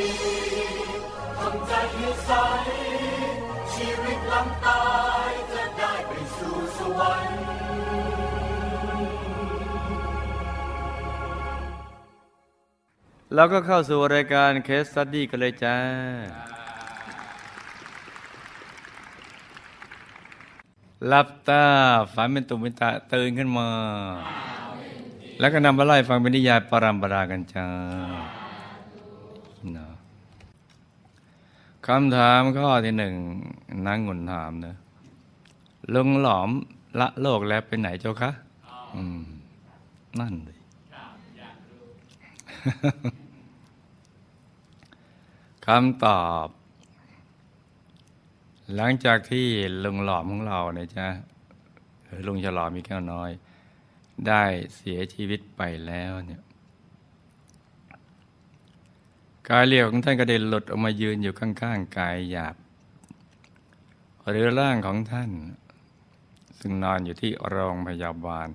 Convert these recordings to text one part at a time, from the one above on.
ดีทำใจให้ใส ชีวิตหลังตายจะได้ไปสู่สวรรค์เราก็เข้าสู่รายการเคส e ั u ดี้กันเลยจ้า หลับตาฝันเป็นตุเป็นตาตื่นขึ้นมา แล้วก็นำมาไล่ฟังเป็นนิยายปรัมปรากันจ้าเนาะคำถามข้อที่หนึ่งนางงุนถามนะลุงหลอมละโลกแล้วไปไหนเจ้าคะอืมนั่นเลยคำตอบ หลังจากที่ลุงหลอมของเราเนี่ยจ้ะลุงฉลอมมีแก้วน้อย ได้เสียชีวิตไปแล้วเนี่ยกายเรียวของท่านก็ได้หลุดออกมายืนอยู่ข้างๆกายหยาบ หรือร่างของท่าน ซึ่งนอนอยู่ที่โรงพยาบาล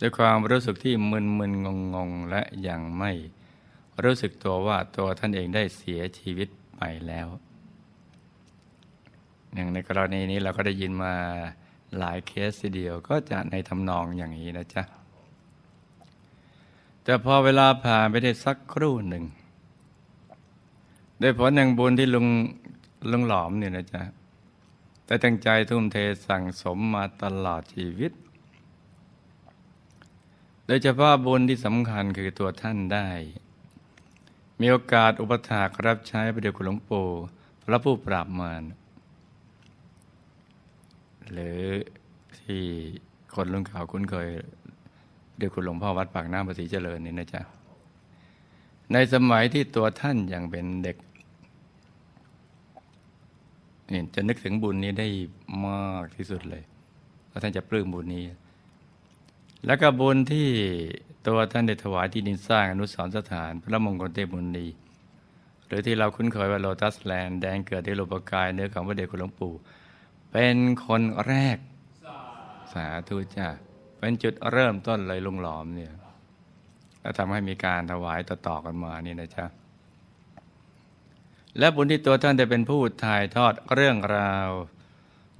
ด้วยความรู้สึกที่มึนมึนงงงๆและยังไม่ รู้สึกตัวว่าตัวท่านเองได้เสียชีวิตไปแล้ว อย่างในกรณีนี้เราก็ได้ยินมาหลายเคสทีเดียวก็จะในทำนองอย่างนี้นะจ๊ะ แต่พอเวลาผ่านไปได้สักครู่หนึ่งด้วยผลแห่งบุญที่ลุงลุงหลอมเนี่ยนะจ๊ะแต่ตั้งใจทุ่มเทสั่งสมมาตลอดชีวิต โดยเฉพาะบุญที่สำคัญคือตัวท่านได้ มีโอกาสอุปถากรับใช้พระเดชคุณหลวงปู่พระผู้ปราบมาร หรือที่คนรุ่นข่าวคุ้นเคยเดชคุณหลวงพ่อวัดปากน้ำภาษีเจริญนี่นะจ๊ะ ในสมัยที่ตัวท่านยังเป็นเด็กนี่จะนึกถึงบุญนี้ได้มากที่สุดเลยเพราะท่านจะปลื้มบุญนี้ แล้วก็บุญที่ตัวท่านได้ถวายที่ดินสร้างอนุสรณ์สถาน พระมงคลเทพบุญดีหรือที่เราคุ้นเคยว่าโลตัสแลนด์แดงเกิดที่โลปกายเนื้อของพระเดชคุณหลวงปู่ เป็นคนแรก สาธุจ้าเป็นจุดเริ่มต้นเลยลุงหลอมเนี่ยแล้วทำให้มีการถวายต่อๆกันมานี่นะจ๊ะและบุญที่ตัวท่านได้เป็นผู้ถ่ายทอดเรื่องราว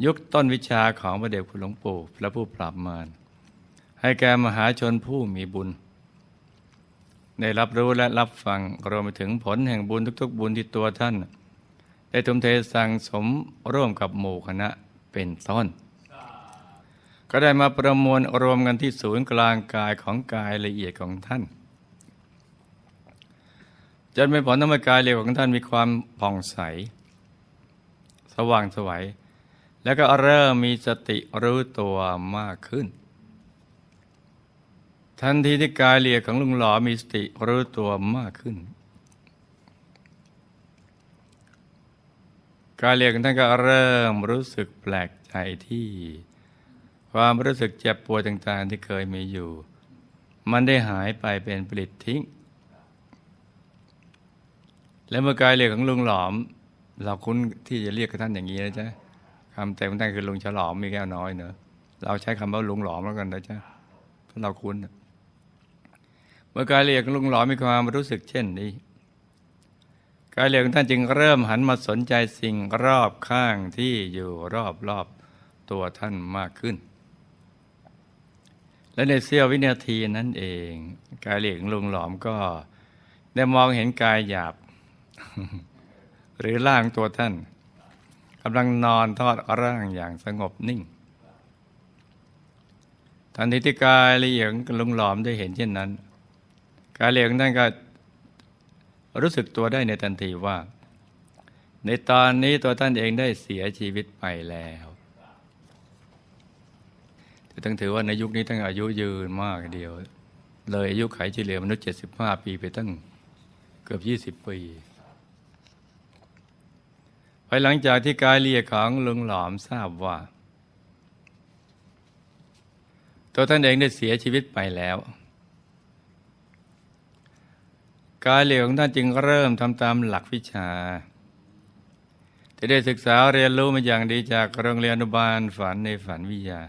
ยุคต้นวิชาของพระเดชคุณหลวงปู่และผู้ปราบมารให้แก่มหาชนผู้มีบุญ ได้รับรู้และรับฟังรวมไปถึงผลแห่งบุญทุก ๆ บุญที่ตัวท่าน ได้ทุ่มเทสั่งสมร่วมกับหมู่คณะเป็นต้น ก็ได้มาประมวลรวมกันที่ศูนย์กลางกายของกายละเอียดของท่านจนเป็นผลทำให้กายละเอียดของท่านมีความผ่องใส สว่างไสวัยแล้วก็เริ่มมีสติรู้ตัวมากขึ้น ทันทีที่กายละเอียดของลุงหลอมีสติรู้ตัวมากขึ้น กายเอียดของท่านก็เริ่มรู้สึกแปลกใจที่ ความรู้สึกเจ็บปวดต่างๆ ที่เคยมีอยู่ มันได้หายไปเป็นปลิดทิ้ง และเมื่อกายเอียดของลุงหลอม เราคุ้นที่จะเรียกท่านอย่างนี้นะจ๊ะคำแต่งของท่านคือลุงฉลอมมีแก้วน้อยเนอะเราใช้คำว่าลุงหลอมแล้วกันนะจ๊ะเพราะเราคุ้น เมื่อกายเอียดของลุงหลอมมีความรู้สึกเช่นนี้ กายเอียดของท่านจึงเริ่มหันมาสนใจสิ่งรอบข้างที่อยู่รอบรอบตัวท่านมากขึ้น และในเสี้ยววินาทีนั้นเอง กายเอียดของลุงหลอมก็ได้มองเห็นกายหยาบ หรือร่างตัวท่านกำลังนอนทอดร่างอย่างสงบนิ่งทันทีที่กายละเอียดของลุงหลอมได้เห็นเช่นนั้น กายละเอียดของท่านก็ รู้สึกตัวได้ในทันทีว่า ในตอนนี้ตัวท่านเองได้เสียชีวิตไปแล้วต้องถือว่าในยุคนี้ตั้งอายุยืนมากเดียว เลยอายุไขเฉลี่ยมนุษย์ 75 ปีไปตั้งเกือบ 20 ปีภายหลังจากที่กายเอียของลุงหลอมทราบว่า ตัวท่านเองได้เสียชีวิตไปแล้ว กายเหลวของท่านจึงเริ่มทำตามหลักวิชา ที่ได้ศึกษาเรียนรู้มาอย่างดีจากโรงเรียนอนุบาลฝันในฝันวิทยา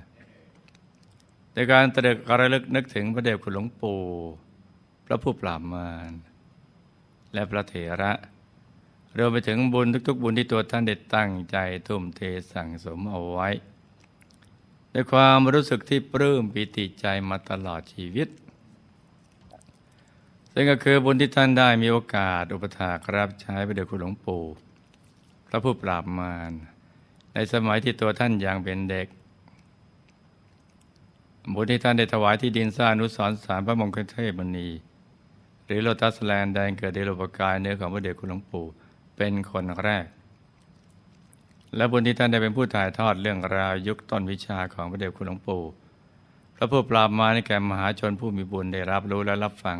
ในการตรึกระลึกนึกถึงพระเดชคุณหลวงปู่พระผู้ปราบมารและพระเถระรวมไปถึงบุญทุก ๆ บุญที่ตัวท่านได้ตั้งใจทุ่มเทสั่งสมเอาไว้ด้วยความรู้สึกที่ปลื้มปิติใจมาตลอดชีวิต ซึ่งก็คือบุญที่ท่านได้มีโอกาสอุปถากรับใช้พระเดชคุณหลวงปู่ พระผู้ปราบมาร ในสมัยที่ตัวท่านยังเป็นเด็ก บุญที่ท่านได้ถวายที่ดินสร้างอนุสรสารพระมงคลเทพมณี หรือโลตัสแลนด์แดงเกิดเดลปกายเนื้อของพระเดชคุณหลวงปู่เป็นคนแรก และบุญที่ท่านได้เป็นผู้ถ่ายทอดเรื่องราวยุคต้นวิชาของพระเดชคุณหลวงปู่พระผู้ปราบมารให้แก่มหาชนผู้มีบุญได้รับรู้และรับฟัง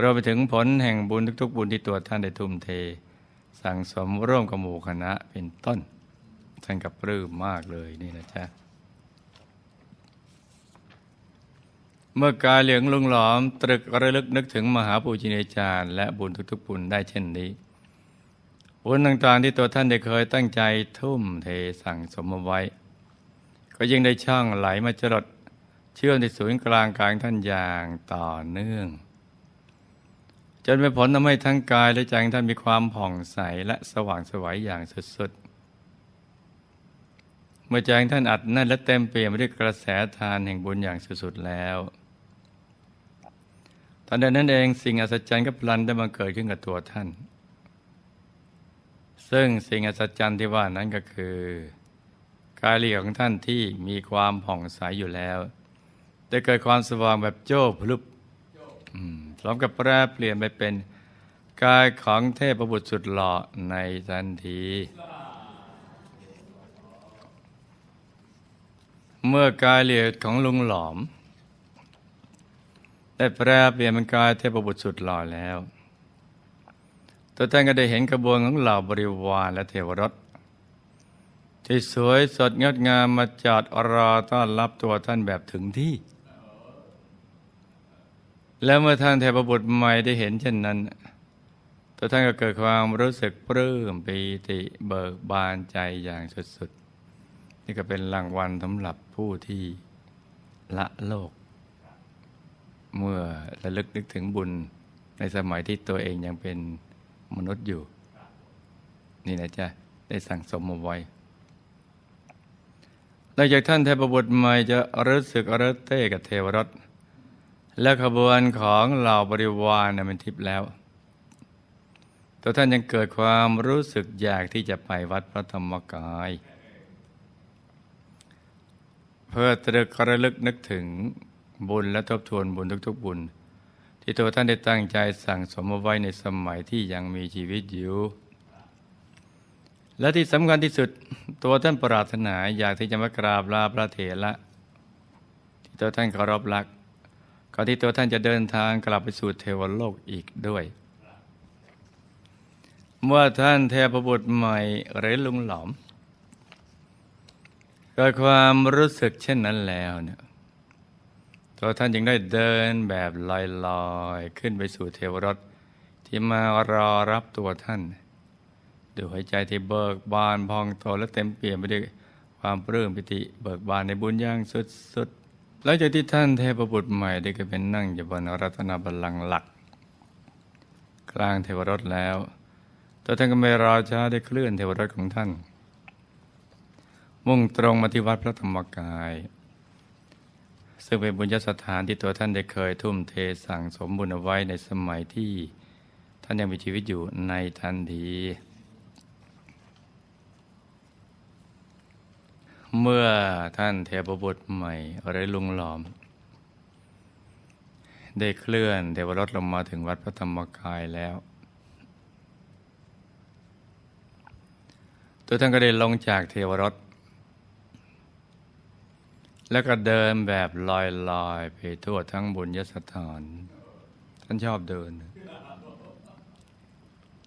รวมไปถึงผลแห่งบุญทุกๆ บุญที่ตัวท่านได้ทุ่มเท สั่งสมร่วมกับหมู่คณะเป็นต้น ท่านกับปลื้มมากเลยนี่นะจ๊ะ เมื่อกายเหลืองลุงหลอม ตรึกระลึกนึกถึงมหาปูชินจารย์ และบุญทุกๆบุญได้เช่นนี้บุญต่างๆที่ตัวท่านได้เคยตั้งใจทุ่มเทสั่งสมเอาไว้ ก็ยิ่งได้ช่องไหลมาจรดเชื่อมที่ศูนย์กลางกลางท่านอย่างต่อเนื่อง จนเป็นผลทำให้ทั้งกายและใจของท่านมีความผ่องใสและสว่างไสวัยอย่างสุดๆ เมื่อใจของท่านอัดแน่นและเต็มเปี่ยมด้วยกระแสทานแห่งบุญอย่างสุดๆแล้วตอนนั้นเองสิ่งอัศจรรย์ก็พลันได้มาเกิดขึ้นกับตัวท่าน ซึ่งสิ่งอัศจรรย์ที่ว่านั้นก็คือ กายเรียของท่านที่มีความผ่องใสอยู่แล้ว ได้เกิดความสว่างแบบโจ้พลุบอืม ร้อมกับแปรเปลี่ยนไปเป็นกายของเทพบุตรสุดหล่อในทันที เมื่อกายเหลียดของลุงหลอม ได้แปรเปลี่ยนเป็นกายเทพบุตรสุดหล่อแล้ว ตัวท่านก็ได้เห็นกระบวนของเหล่าบริวารและเทวรถที่สวยสดงดงามมาจอดรอต้อนรับตัวท่านแบบถึงที่ แล้วเมื่อท่านเทพบุตรใหม่ได้เห็นเช่นนั้น ตัวท่านก็เกิดความรู้สึกปลื้มปีติเบิกบานใจอย่างสุดๆ นี่ก็เป็นรางวัลสำหรับผู้ที่ละโลก เมื่อระลึกนึกถึงบุญในสมัยที่ตัวเองยังเป็นมนุษย์อยู่ นี่นะจ๊ะ ได้สั่งสมมาไว้หลังจากท่านเทพบุตรใหม่จะรู้สึกเริเต้กับเทวรถ และขบวนของเหล่าบริวารนะเป็นทิพย์แล้ว ตัวท่านยังเกิดความรู้สึกอยากที่จะไปวัดพระธรรมกาย เพื่อตรึกระลึกนึกถึงบุญและทบทวนบุญทุกๆบุญ ที่ตัวท่านได้ตั้งใจสั่งสมเอาไว้ในสมัยที่ยังมีชีวิตอยู่และที่สำคัญที่สุดตัวท่านปรารถนาอยากที่จะมากราบลาพระเถระที่ตัวท่านเคารพรัก ก่อนที่ตัวท่านจะเดินทางกลับไปสู่เทวโลกอีกด้วย เมื่อท่านเทพบุตรใหม่หรือลุงหลอมเกิดความรู้สึกเช่นนั้นแล้วเนี่ยตัวท่านยังได้เดินแบบลอยๆ ขึ้นไปสู่เทวรถที่มารอรับตัวท่านด้วยหัวใจที่เบิกบานพองโตและเต็มเปี่ยมไปด้วยความปลื้มปิติ เบิกบานในบุญย่างสุดๆ หลังจากที่ท่านเทพบุตรใหม่ได้ก็เป็นนั่งอยู่บนรัตนบัลลังก์หลัก กลางเทวรถแล้วตัวท่านก็ไม่รอช้าได้เคลื่อนเทวรถของท่าน มุ่งตรงมาที่วัดพระธรรมกาย ซึ่งเป็นบุญญสถานที่ตัวท่านได้เคยทุ่มเทสั่งสมบุญเอาไว้ในสมัยที่ท่านยังมีชีวิตอยู่ในทันที เมื่อท่านเทพบุตรใหม่หรือลุงหลอม ได้เคลื่อนเทวรถลงมาถึงวัดพระธรรมกายแล้ว ตัวท่านก็ได้ลงจากเทวรถ แล้วก็เดินแบบลอยๆไปทั่วทั้งบุญยสถาน ท่านชอบเดิน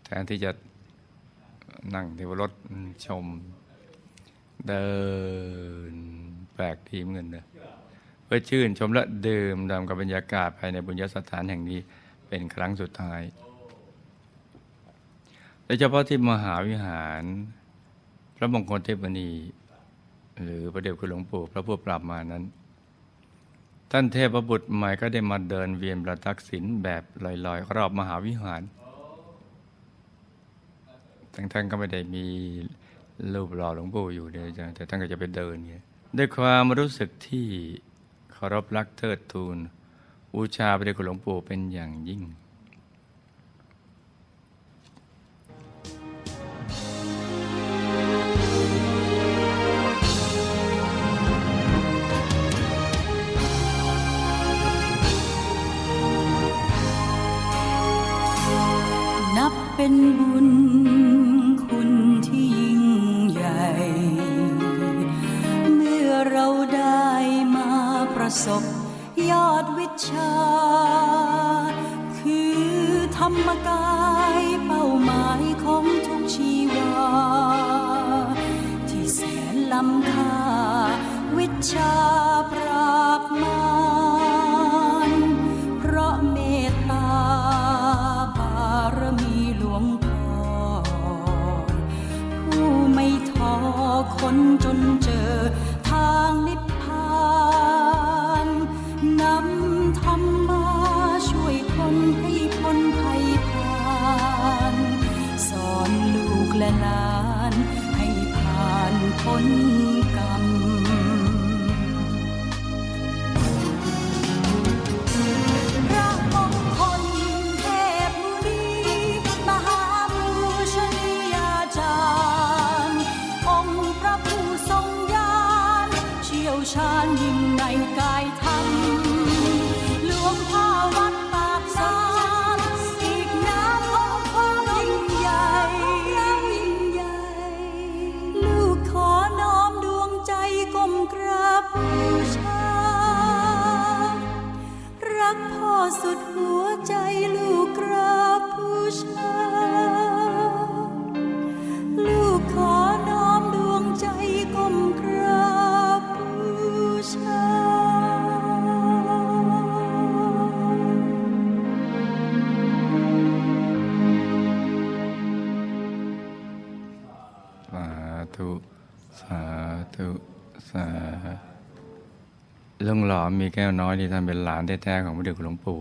แทนที่จะนั่งเทวรถชม เดินแปลกทีเหมือนกันนะเพื่อชื่นชมและดื่มด่ำกับบรรยากาศภายในบุญยสถานแห่งนี้เป็นครั้งสุดท้ายโดยเฉพาะที่มหาวิหาร พระมงคลเทพนี หรือพระเดชคุณหลวงปู่พระผู้ปราบมานั้น ท่านเทพบุตรใหม่ก็ได้มาเดินเวียนประทักษิณแบบลอยๆ รอบมหาวิหาร ทั้งท่านก็ไม่ได้มี รูปหล่อหลวงปู่อยู่เนี่ยจ้ะแต่ท่านก็จะไปเดินเนี่ยด้วยความรู้สึกที่เคารพรักเทิดทูนบูชาพระเดชคุณหลวงปู่เป็นอย่างยิ่งนับเป็นบุญ ชา คือธรรมกายเป้าหมายของทุกชีวา ที่แสนล้ำค่า วิชาปราบมารเพราะเมตตาบารมีหลวงพ่อผู้ไม่ท้อคนจน ชาญยิ่งในกายธรรมาลุงหลอมมีแก้วน้อยที่ท่านเป็นหลานแท้ๆของพระเดชหลวงปู่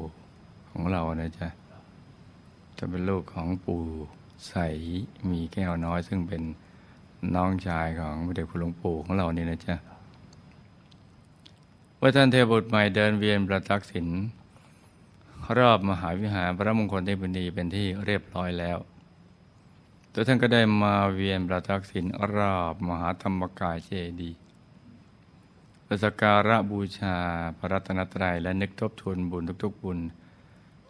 ของเรานะจ๊ะจะเป็นลูกของปู่ใสมีแก้วน้อย ซึ่งเป็นน้องชายของพระเดชหลวงปู่ของเรานี่นะจ๊ะว่าท่านเทพบุตรใหม่เดินเวียนประทักษิณรอบมหาวิหารพระมงคลเทพบุตรีเป็นที่เรียบร้อยแล้วตัวท่านก็ได้มาเวียนประทักษิณรอบมหาธรรมกายเจดีย์ เพื่อสักการะบูชาพระรัตนตรัยและนึกทบทวนบุญทุกๆบุญ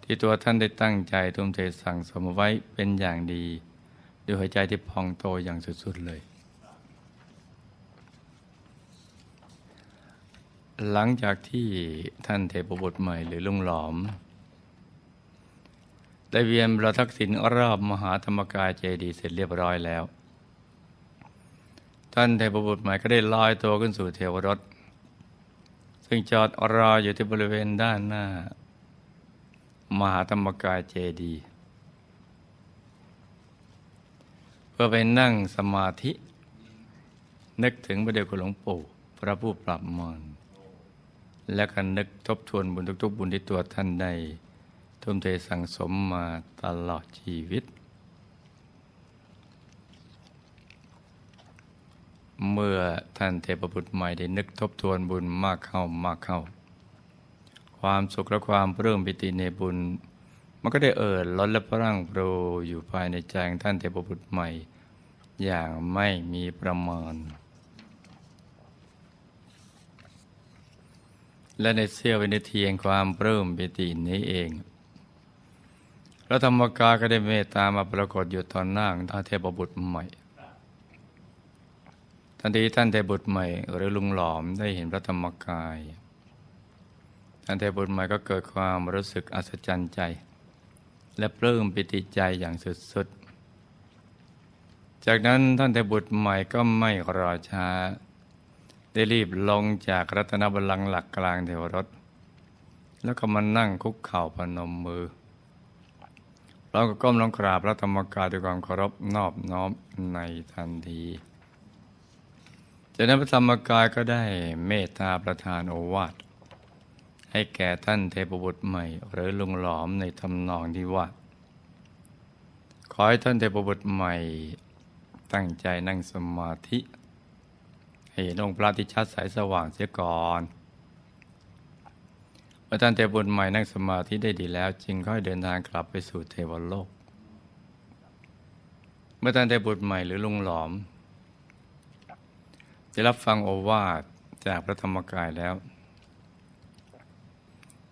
ที่ตัวท่านได้ตั้งใจทุ่มเทสั่งสมไว้เป็นอย่างดี ด้วยหัวใจที่พองโตอย่างสุดๆเลย หลังจากที่ท่านเทพบุตรใหม่หรือลุงหลอม ได้เวียนประทักษิณรอบมหาธรรมกายเจดีย์เสร็จเรียบร้อยแล้ว ท่านเทพบุตรใหม่ก็ได้ลอยตัวขึ้นสู่เทวรถ ซึ่งจอดรออยู่ที่บริเวณด้านหน้า มหาธรรมกายเจดีย์เพื่อไปนั่งสมาธิ นึกถึงพระเดชคุณหลวงปู่พระผู้ปรับมารและก็นึกทบทวนบุญทุกๆบุญที่ตัวท่านได้ทุ่มเทสั่งสมมาตลอดชีวิต เมื่อท่านเทพบุตรใหม่ได้นึกทบทวนบุญมากเข้ามากเข้า ความสุขและความปลื้มปิติในบุญ มันก็ได้เอ่อล้นและพรั่งโปรอยู่ภายในใจของท่านเทพบุตรใหม่ อย่างไม่มีประมาณ และในเสี้ยววินาทีแห่งความปลื้มปิตินี้เองพระธรรมกายก็ได้เมตตามาปรากฏอยู่ตอนหน้าของท่านเทพบุตรใหม่ ทันทีท่านเทบุตรใหม่ หรือลุงหลอมได้เห็นพระธรรมกาย ท่านเทบุตรใหม่ก็เกิดความรู้สึกอัศจรรย์ใจ และปลื้มปิติใจอย่างสุดๆ จากนั้นท่านเทบุตรใหม่ก็ไม่รอช้า ได้รีบลงจากรัตนบัลลังก์หลักกลางเทวรถ แล้วก็มานั่งคุกเข่าพนมมือเราก็ก้มลงกราบพระธรรมกายด้วยความเคารพนอบน้อมในทันที จากนั้นพระธรรมกายก็ได้เมตตาประทานโอวาทให้แก่ท่านเทพบุตรใหม่ หรือลุงหลอมในทำนองที่ว่า ขอให้ท่านเทพบุตรใหม่ ตั้งใจนั่งสมาธิให้เห็นองพระที่ชัดใสสว่างเสียก่อนเมื่อท่านเทพบุตรใหม่นั่งสมาธิได้ดีแล้ว จึงค่อยเดินทางกลับไปสู่เทวโลก เมื่อท่านเทพบุตรใหม่หรือลุงหลอม ได้รับฟังโอวาทจากพระธรรมกายแล้ว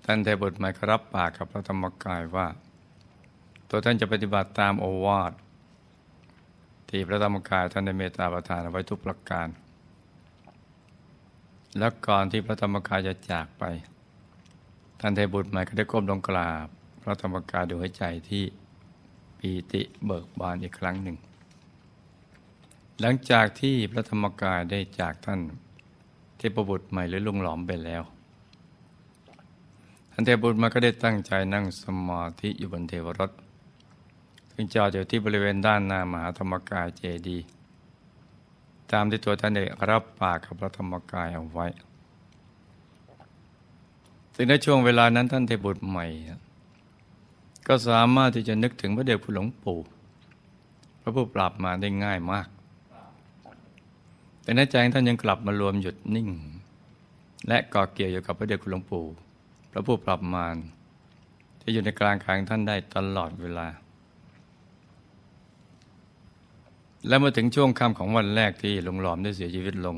ท่านเทบุตรใหม่ก็รับปากกับพระธรรมกายว่า ตัวท่านจะปฏิบัติตามโอวาทที่พระธรรมกายท่านได้เมตตาประทานเอาไว้ทุกประการ และก่อนที่พระธรรมกายจะจากไป ท่านเทบุตรใหม่ก็ได้ก้มลงกราบ พระธรรมกายด้วยหัวใจที่ปีติเบิกบานอีกครั้งหนึ่ง หลังจากที่พระธรรมกายได้จากท่านเทพบุตรใหม่หรือลุงหลอมไปแล้ว ท่านเทพบุตรมาก็ได้ตั้งใจนั่งสมาธิอยู่บนเทวรถซึ่งจอดอยู่ที่บริเวณด้านหน้ามหาธรรมกายเจดีย์ตามที่ตัวท่านได้รับปากกับพระธรรมกายเอาไว้ ซึ่งในช่วงเวลานั้นท่านเทพบุตรใหม่ ก็สามารถที่จะนึกถึงพระเดชคุณหลวงปู่พระผู้ปราบมาได้ง่ายมาก แต่ในใจของท่านยังกลับมารวมหยุดนิ่ง และเกาะเกี่ยวอยู่กับพระเดชคุณหลวงปู่พระผู้ปราบมารที่อยู่ในกลางกายของท่านได้ตลอดเวลา และเมื่อถึงช่วงค่ำของวันแรกที่หลวงหลอมได้เสียชีวิตลง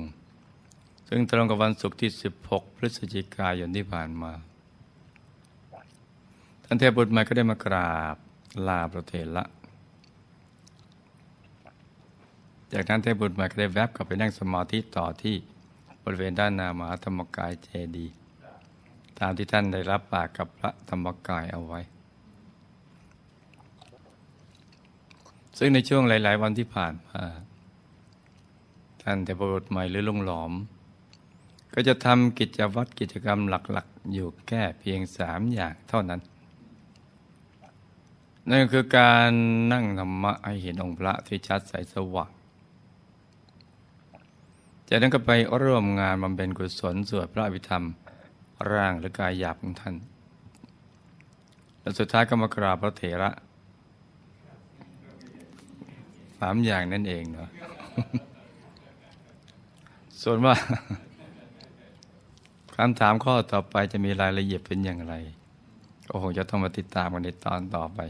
ซึ่งตรงกับวันศุกร์ที่ 16 พฤศจิกายนที่ผ่านมาท่านเทพบุตรใหม่ก็ได้มากราบลาพระเถระ จากนั้นเทพบุตรใหม่ก็ได้แวบกลับไปนั่งสมาธิต่อที่บริเวณด้านหน้ามหาธรรมกายเจดีย์ตามที่ท่านได้รับปากกับพระธรรมกายเอาไว้ ซึ่งในช่วงหลาย ๆ วันที่ผ่านมาท่านเทพบุตรใหม่หรือลุงหลอม ก็จะทำกิจวัตรกิจกรรมหลัก ๆ อยู่แค่เพียงสามอย่างเท่านั้น นั่นคือการนั่งธรรมะให้เห็นองค์พระที่ชัดใสสว่าง จากนั้นก็ไปร่วมงานบำเพ็ญกุศลสวดพระอภิธรรม ร่างหรือกายหยาบของท่าน และสุดท้ายก็มากราบพระเถระสามอย่างนั่นเองเนาะส่วนว่าคำถามข้อต่อไปจะมีรายละเอียดเป็นอย่างไรก็คงจะต้องมาติดตามกันในตอนต่อไป